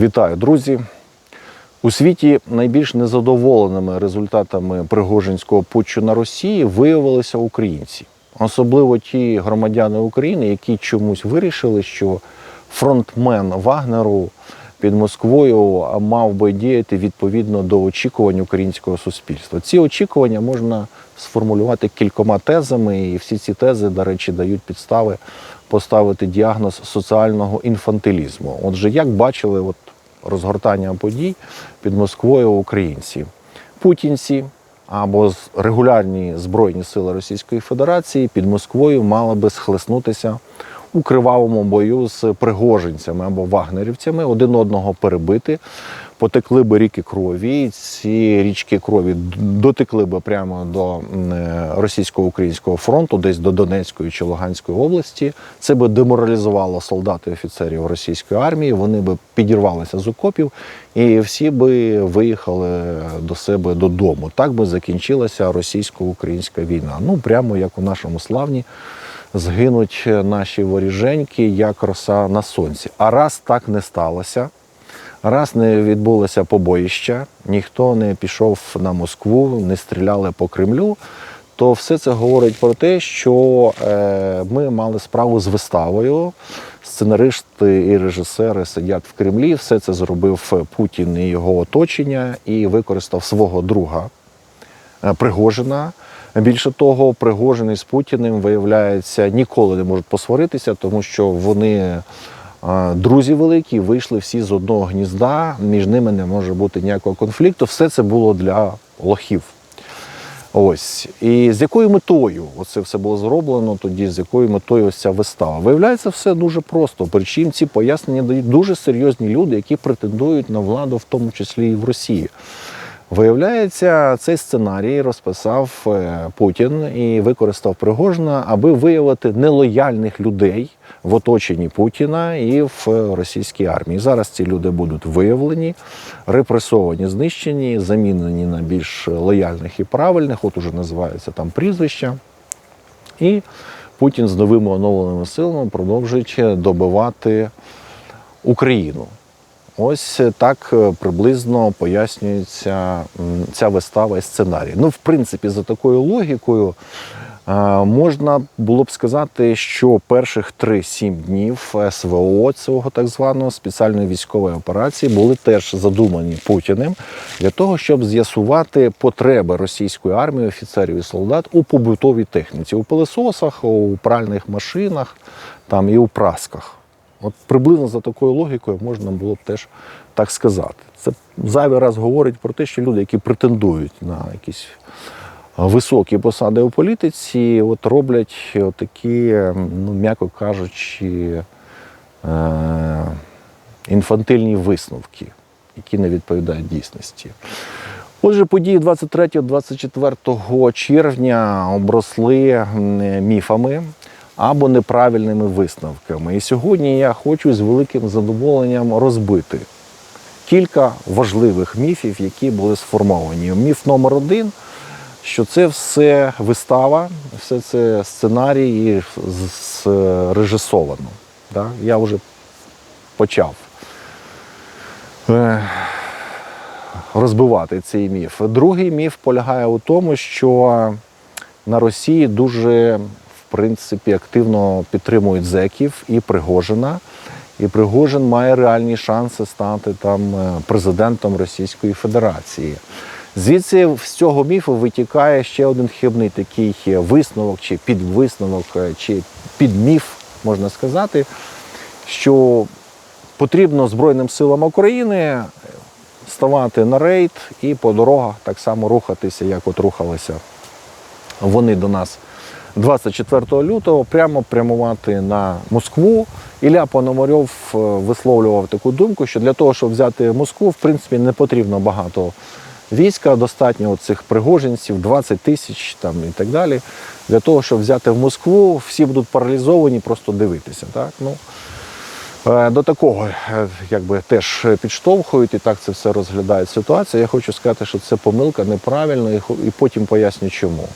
Вітаю, друзі! У світі найбільш незадоволеними результатами Пригожинського путчу на Росії виявилися українці, особливо ті громадяни України, які чомусь вирішили, що фронтмен Вагнеру під Москвою мав би діяти відповідно до очікувань українського суспільства. Ці очікування можна сформулювати кількома тезами, і всі ці тези, до речі, дають підстави поставити діагноз соціального інфантилізму. Отже, як бачили, от розгортання подій під Москвою українці, путінці або регулярні збройні сили Російської Федерації під Москвою мали би схлеснутися у кривавому бою з пригожинцями або вагнерівцями, один одного перебити. Потекли би ріки крові, ці річки крові дотекли би прямо до е, російсько-українського фронту, десь до Донецької чи Луганської області. Це би деморалізувало солдат і офіцерів російської армії. Вони би підірвалися з окопів і всі би виїхали до себе додому. Так би закінчилася російсько-українська війна. Ну прямо як у нашому славні згинуть наші воріженьки, як роса на сонці. А раз так не сталося. Раз не відбулося побоїща, ніхто не пішов на Москву, не стріляли по Кремлю, то все це говорить про те, що е, ми мали справу з виставою. Сценаристи і режисери сидять в Кремлі. Все це зробив Путін і його оточення і використав свого друга е, Пригожина. Більше того, Пригожин із Путіним, виявляється, ніколи не можуть посваритися, тому що вони е, друзі великі, вийшли всі з одного гнізда, між ними не може бути ніякого конфлікту. Все це було для лохів. Ось. І з якою метою оце все було зроблено тоді, з якою метою ось ця вистава? Виявляється, все дуже просто. Причому ці пояснення дають дуже серйозні люди, які претендують на владу, в тому числі і в Росії. Виявляється, цей сценарій розписав е, Путін і використав Пригожина, аби виявити нелояльних людей в оточенні Путіна і в російській армії. Зараз ці люди будуть виявлені, репресовані, знищені, замінені на більш лояльних і правильних. От уже називаються там прізвища. І Путін з новими оновленими силами продовжує добивати Україну. Ось так е, приблизно пояснюється ця вистава і сценарій. Ну, в принципі, за такою логікою е, можна було б сказати, що перших 3-7 днів СВО цього так званого спеціальної військової операції були теж задумані Путіним для того, щоб з'ясувати потреби російської армії, офіцерів і солдат у побутовій техніці, у пилососах, у пральних машинах там і у прасках. От приблизно за такою логікою можна було б теж так сказати. Це зайвий раз говорить про те, що люди, які претендують на якісь високі посади у політиці, от роблять такі, ну, м'яко кажучи, е- інфантильні висновки, які не відповідають дійсності. Отже, події 23-24 червня обросли міфами або неправильними висновками. І сьогодні я хочу з великим задоволенням розбити кілька важливих міфів, які були сформовані. Міф номер один, що це все вистава, все це сценарій і зрежисовано. Так? Я вже почав е, розбивати цей міф. Другий міф полягає у тому, що на Росії дуже принципі активно підтримують зеків і Пригожина. І Пригожин має реальні шанси стати там е, президентом Російської Федерації. Звідси з цього міфу витікає ще один хибний такий висновок, чи підвисновок, е, чи підміф, можна сказати, що потрібно Збройним силам України ставати на рейд і по дорогах так само рухатися, як от рухалися вони до нас 24 лютого, прямо прямувати на Москву. Ілля Пономарьов е, висловлював таку думку, що для того, щоб взяти Москву, в принципі, не потрібно багато війська, достатньо цих пригожинців, 20 тисяч там і так далі. Для того, щоб взяти в Москву, всі будуть паралізовані, просто дивитися. Так? Ну, Е, До такого е, якби теж підштовхують і так це все розглядає ситуація. Я хочу сказати, що це помилка неправильно, і потім поясню чому.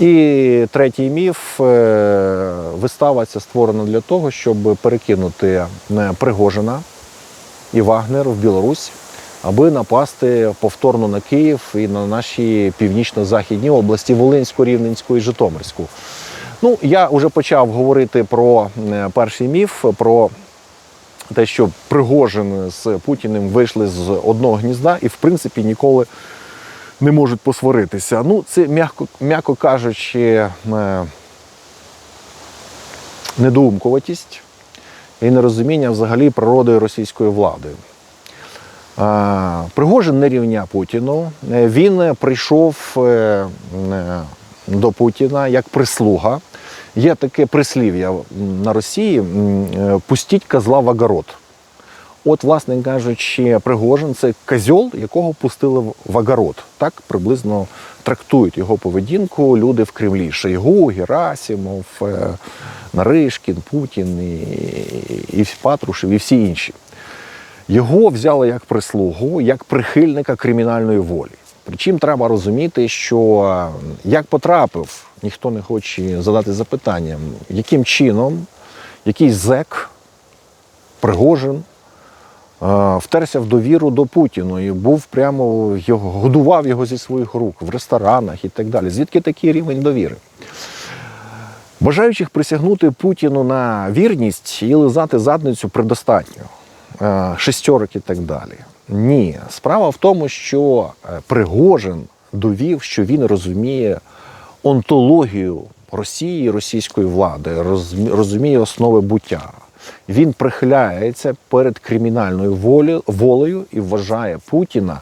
І третій міф е, вистава ця створена для того, щоб перекинути е, Пригожина і Вагнер в Білорусь, аби напасти повторно на Київ і на наші північно-західні області Волинську, Рівненську і Житомирську. Ну, я вже почав говорити про е, перший міф, про те, що Пригожин з Путіним вийшли з одного гнізда і, в принципі, ніколи не можуть посваритися. Ну, це, м'яко, м'яко кажучи, е, недоумкуватість і нерозуміння взагалі природи російської влади. А, Пригожин не рівня Путіну. Е, Він прийшов е, е, до Путіна як прислуга. Є таке прислів'я на Росії: е, пустіть козла в огород. От, власне кажучи, Пригожин це козьол, якого пустили в- огород. Так приблизно трактують його поведінку люди в Кремлі. Шойгу, Герасимов, е, Наришкін, Путін і, і Патрушев, і всі інші. Його взяли як прислугу, як прихильника кримінальної волі. Причому треба розуміти, що як потрапив, ніхто не хоче задати запитання, яким чином якийсь зек, Пригожин, втерся в довіру до Путіну і був прямо його, годував його зі своїх рук в ресторанах і так далі. Звідки такий рівень довіри? Бажаючих присягнути Путіну на вірність і лизати задницю предостатньо. Е, Шестерок і так далі. Ні. Справа в тому, що е, Пригожин довів, що він розуміє онтологію Росії, російської влади, розуміє основи буття. Він прихиляється перед кримінальною волею і вважає Путіна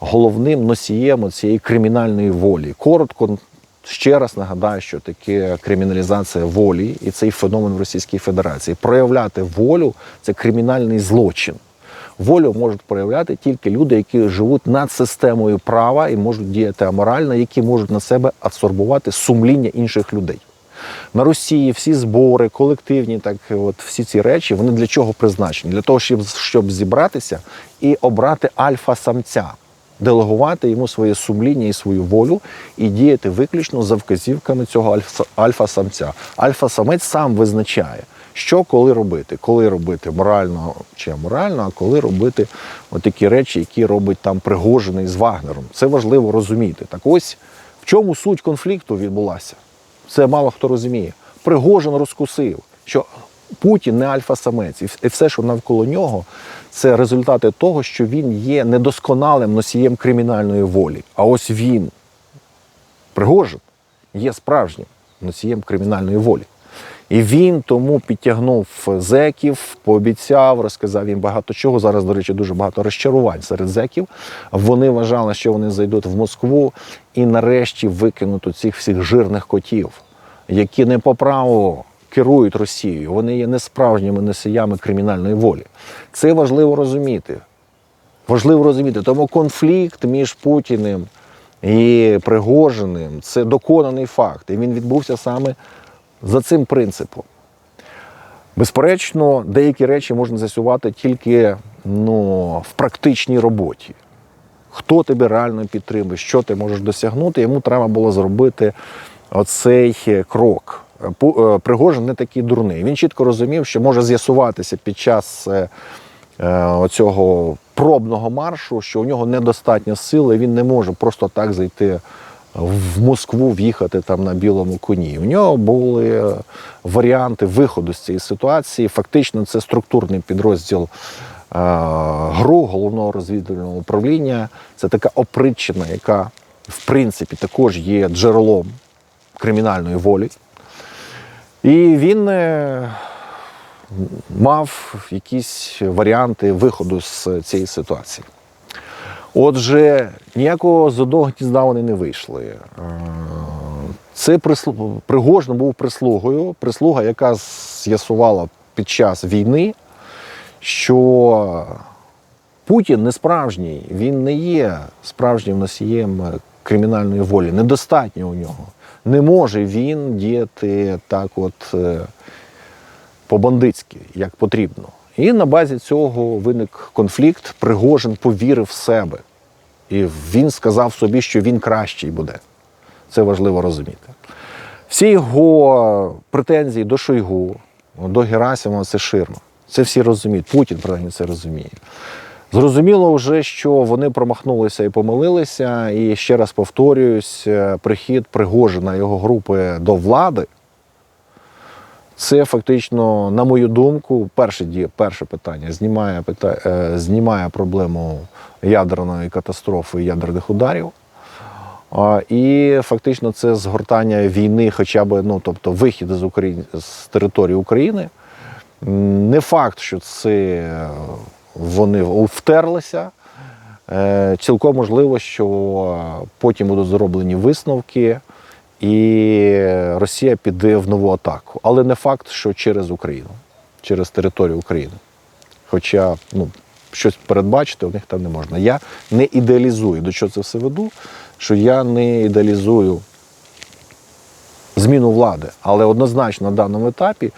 головним носієм цієї кримінальної волі. Коротко ще раз нагадаю, що таке криміналізація волі, і цей феномен в Російській Федерації. Проявляти волю це кримінальний злочин. Волю можуть проявляти тільки люди, які живуть над системою права і можуть діяти аморально, які можуть на себе адсорбувати сумління інших людей. На Росії всі збори, колективні, так от всі ці речі, вони для чого призначені? Для того, щоб, щоб зібратися і обрати альфа-самця, делегувати йому своє сумління і свою волю і діяти виключно за вказівками цього альфа- альфа-самця. Альфа-самець сам визначає, що коли робити, коли робити морально чи аморально, а коли робити такі речі, які робить там Пригожиний з Вагнером. Це важливо розуміти. Так ось в чому суть конфлікту відбулася. Це мало хто розуміє. Пригожин розкусив, що Путін не альфа-самець, і все, що навколо нього, це результати того, що він є недосконалим носієм кримінальної волі. А ось він, Пригожин, є справжнім носієм кримінальної волі. І він тому підтягнув зеків, пообіцяв, розказав їм багато чого. Зараз, до речі, дуже багато розчарувань серед зеків. Вони вважали, що вони зайдуть в Москву і нарешті викинуть цих всіх жирних котів, які не по праву керують Росією. Вони є несправжніми носіями кримінальної волі. Це важливо розуміти. Важливо розуміти. Тому конфлікт між Путіним і Пригожиним це доконаний факт. І він відбувся саме за цим принципом. Безперечно, деякі речі можна з'ясувати тільки ну, в практичній роботі. Хто тебе реально підтримує, що ти можеш досягнути, йому треба було зробити оцей крок. Е, Пригожин не такий дурний. Він чітко розумів, що може з'ясуватися під час е, е, оцього пробного маршу, що у нього недостатньо сили, він не може просто так зайти в Москву, в'їхати там на білому коні. У нього були е, варіанти виходу з цієї ситуації. Фактично, це структурний підрозділ е, ГРУ, головного розвідувального управління. Це така опритчина, яка в принципі також є джерелом кримінальної волі. І він е, мав якісь варіанти виходу з цієї ситуації. Отже, ніякого з одного гнізда вони не вийшли. Е, Це. Пригожин був прислугою, прислуга, яка з'ясувала під час війни, що Путін не справжній, він не є справжнім носієм кримінальної волі. Недостатньо у нього. Не може він діяти так, от е, по-бандитськи, як потрібно. І на базі цього виник конфлікт. Пригожин повірив в себе. І він сказав собі, що він кращий буде. Це важливо розуміти. Всі його претензії до Шойгу, до Герасимова це ширма. Це всі розуміють. Путін принаймні це розуміє. Зрозуміло вже, що вони промахнулися і помилилися. І ще раз повторююсь, е, прихід Пригожина його групи до влади. Це фактично, на мою думку, перше перше питання знімає, пита, е, знімає проблему ядерної катастрофи ядерних ударів. І фактично це згортання війни, хоча б ну, тобто вихід з України з території України. Не факт, що це вони втерлися. Е, Цілком можливо, що потім будуть зроблені висновки, і Росія піде в нову атаку. Але не факт, що через Україну, через територію України. Хоча ну, щось передбачити у них там не можна. Я не ідеалізую, до чого це все веду, що я не ідеалізую зміну влади. Але однозначно на даному етапі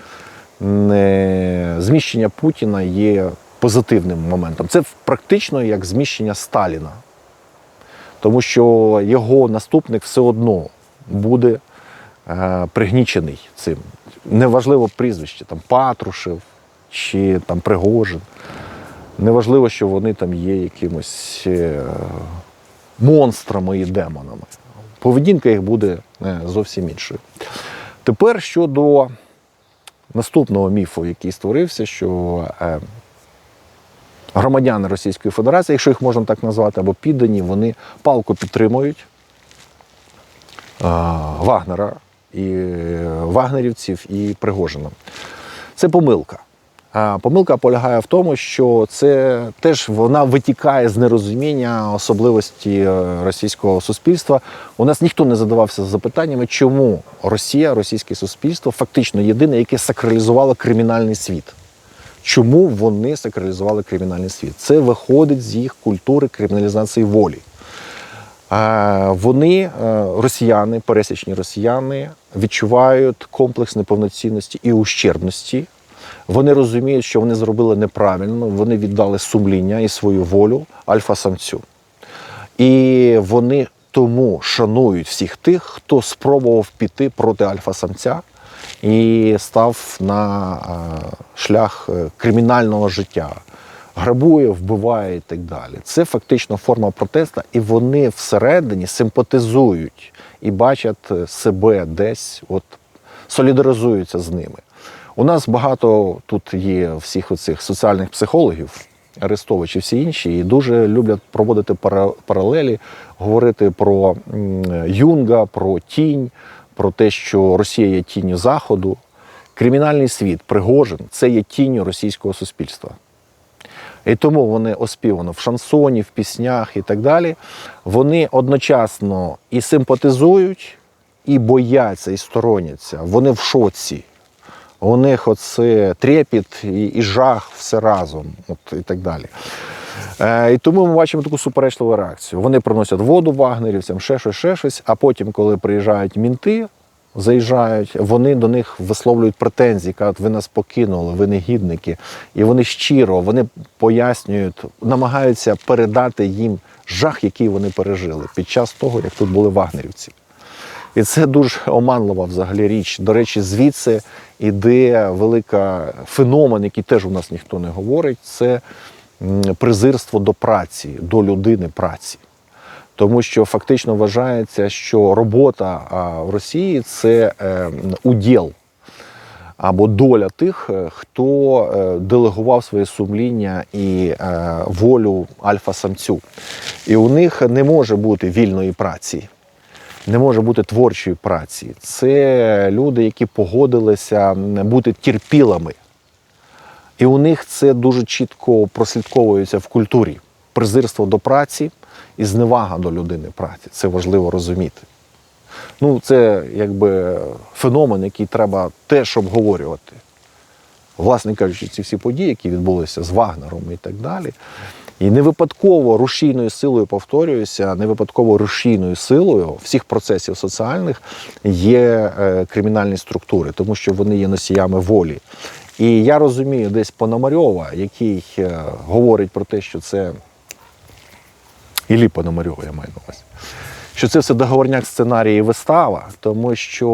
не- зміщення Путіна є позитивним моментом. Це практично як зміщення Сталіна. Тому що його наступник все одно буде е, пригнічений цим. Неважливо прізвище, там Патрушев чи там Пригожин. Неважливо, що вони там є якимось е, монстрами і демонами. Поведінка їх буде е, зовсім іншою. Тепер щодо наступного міфу, який створився, що громадяни Російської Федерації, якщо їх можна так назвати, або піддані, вони палко підтримують Вагнера і е, вагнерівців і Пригожина. Це помилка. Помилка полягає в тому, що це теж вона витікає з нерозуміння особливості е, російського суспільства. У нас ніхто не задавався запитаннями, чому Росія, російське суспільство, фактично єдине, яке сакралізувало кримінальний світ. Чому вони сакралізували кримінальний світ? Це виходить з їх культури криміналізації волі. Вони, е, росіяни, пересічні росіяни, відчувають комплекс неповноцінності і ущербності. Вони розуміють, що вони зробили неправильно, вони віддали сумління і свою волю альфа-самцю. І вони тому шанують всіх тих, хто спробував піти проти альфа-самця і став на е, шлях е, кримінального життя. Грабує, вбиває і так далі. Це фактично форма протесту, і вони всередині симпатизують і бачать е, себе десь, от солідаризуються з ними. У нас багато тут є всіх оцих соціальних психологів, Арестович і всі інші, і дуже люблять проводити паралелі, говорити про Юнга, про тінь, про те, що Росія є тінню Заходу. Кримінальний світ, Пригожин це є тінню російського суспільства. І тому вони оспівано в шансоні, в піснях і так далі. Вони одночасно і симпатизують, і бояться, і стороняться. Вони в шоці. У них оце трепіт і, і жах все разом, от і так далі. Е, і тому ми бачимо таку суперечливу реакцію. Вони приносять воду вагнерівцям, ще щось, ще щось, а потім, коли приїжджають мінти, заїжджають, вони до них висловлюють претензії, кажуть, ви нас покинули, ви негідники. І вони щиро, вони пояснюють, намагаються передати їм жах, який вони пережили під час того, як тут були вагнерівці. І це дуже оманлива взагалі річ. До речі, звідси іде велика феномен, який теж у нас ніхто не говорить. Це презирство до праці, до людини праці. Тому що фактично вважається, що робота в Росії це е, уділ або доля тих, е, хто е, делегував своє сумління і волю альфа-самцю. І у них не може бути вільної праці не може бути творчої праці. Це люди, які погодилися бути терпілими. І у них це дуже чітко прослідковується в культурі. Презирство до праці і зневага до людини праці. Це важливо розуміти. Ну, це якби феномен, який треба теж обговорювати. Власне кажучи, ці всі події, які відбулися з Вагнером і так далі. І не випадково рушійною силою, повторююся, не випадково рушійною силою всіх процесів соціальних є е, кримінальні структури, тому що вони є носіями волі. І я розумію десь Пономарьова, який е, говорить про те, що це Іллі Пономарьова, я маю на увазі, що це все договорняк сценарій і вистава, тому що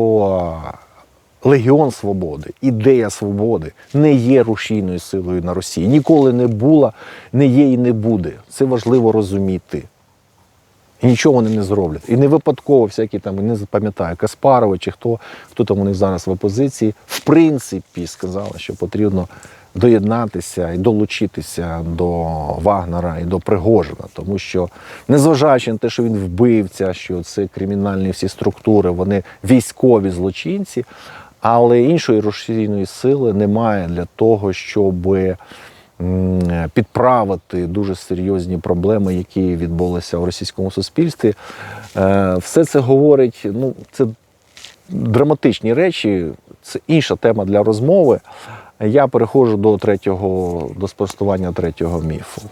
Легіон Свободи, ідея свободи не є рушійною силою на Росії. Ніколи не була, не є і не буде. Це важливо розуміти. І нічого вони не зроблять. І не випадково всякі там, не пам'ятаю, Каспарови чи хто, хто там у них зараз в опозиції, в принципі, сказали, що потрібно доєднатися і долучитися до Вагнера і до Пригожина. Тому що, незважаючи на те, що він вбивця, що це кримінальні всі структури, вони військові злочинці, але іншої рушійної сили немає для того, щоб підправити дуже серйозні проблеми, які відбулися в російському суспільстві. Е, Все це говорить, ну, це драматичні речі, це інша тема для розмови. Я переходжу до третього, до спростування третього міфу.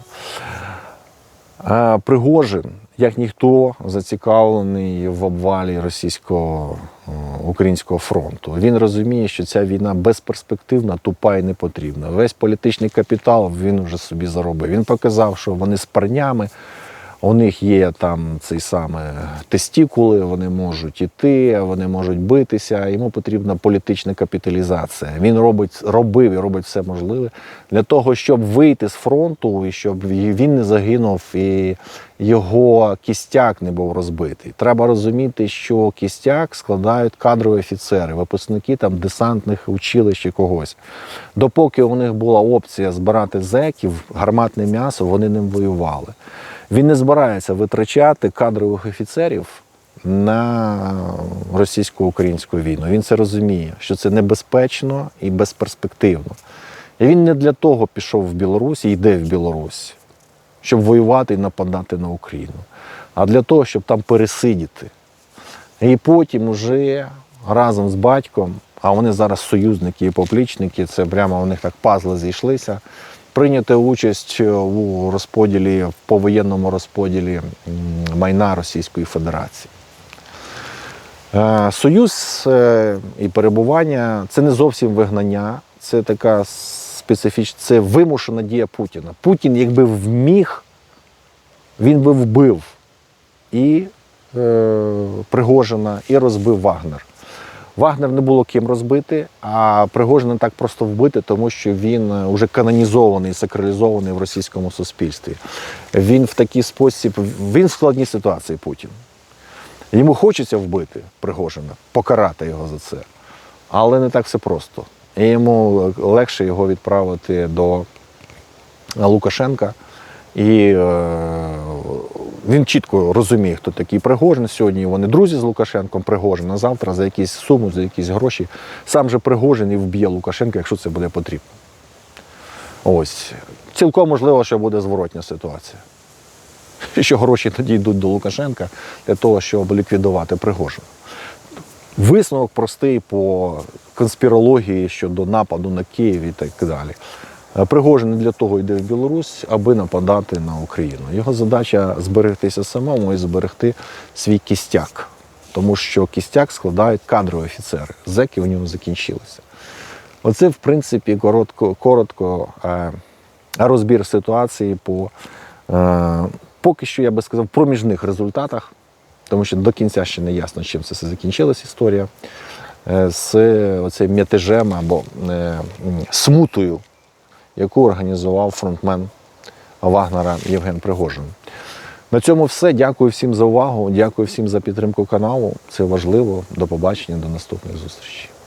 Е, Пригожин, як ніхто, зацікавлений в обвалі російсько-українського фронту. Він розуміє, що ця війна безперспективна, тупа і не потрібна. Весь політичний капітал він вже собі заробив. Він показав, що вони з парнями. У них є там цей саме тестікули, вони можуть іти, вони можуть битися. Йому потрібна політична капіталізація. Він робить, робив і робить все можливе для того, щоб вийти з фронту і щоб він не загинув і його кістяк не був розбитий. Треба розуміти, що кістяк складають кадрові офіцери, випускники там десантних училищ і когось. Допоки у них була опція збирати зеків, гарматне м'ясо, вони ним воювали. Він не збирається витрачати кадрових офіцерів на російсько-українську війну. Він це розуміє, що це небезпечно і безперспективно. І він не для того пішов в Білорусь і йде в Білорусь, щоб воювати і нападати на Україну, а для того, щоб там пересидіти. І потім уже разом з батьком, а вони зараз союзники і поплічники, це прямо у них так пазли зійшлися. Прийняти участь у розподілі, в повоєнному розподілі майна Російської Федерації. Е, Союз е, і перебування це не зовсім вигнання, це така специфічна, це вимушена дія Путіна. Путін, якби вміг, він би вбив і е, Пригожина, і розбив Вагнер. Вагнер не було ким розбити, а Пригожина так просто вбити, тому що він вже канонізований, сакралізований в російському суспільстві. Він в такий спосіб, він в складній ситуації Путін. Йому хочеться вбити Пригожина, покарати його за це. Але не так все просто. І йому легше його відправити до Лукашенка. І е, він чітко розуміє, хто такий Пригожин. Сьогодні вони друзі з Лукашенком, Пригожин, а завтра за якісь суму, за якісь гроші. Сам же Пригожин і вб'є Лукашенка, якщо це буде потрібно. Ось. Цілком можливо, що буде зворотня ситуація. Що гроші тоді йдуть до Лукашенка для того, щоб ліквідувати Пригожина. Висновок простий по конспірології щодо нападу на Київ і так далі. Е, Пригожин для того йде в Білорусь, аби нападати на Україну. Його задача зберегтися самому і зберегти свій кістяк, тому що кістяк складають кадрові офіцери. Зеки у нього закінчилися. Оце, в принципі, коротко, коротко е, розбір ситуації по е, поки що, я би сказав, проміжних результатах, тому що до кінця ще не ясно, чим це все закінчилась історія. З оцим м'ятежем або смутою, яку організував фронтмен Вагнера Євген Пригожин. На цьому все. Дякую всім за увагу. Дякую всім за підтримку каналу. Це важливо. До побачення, до наступних зустрічей.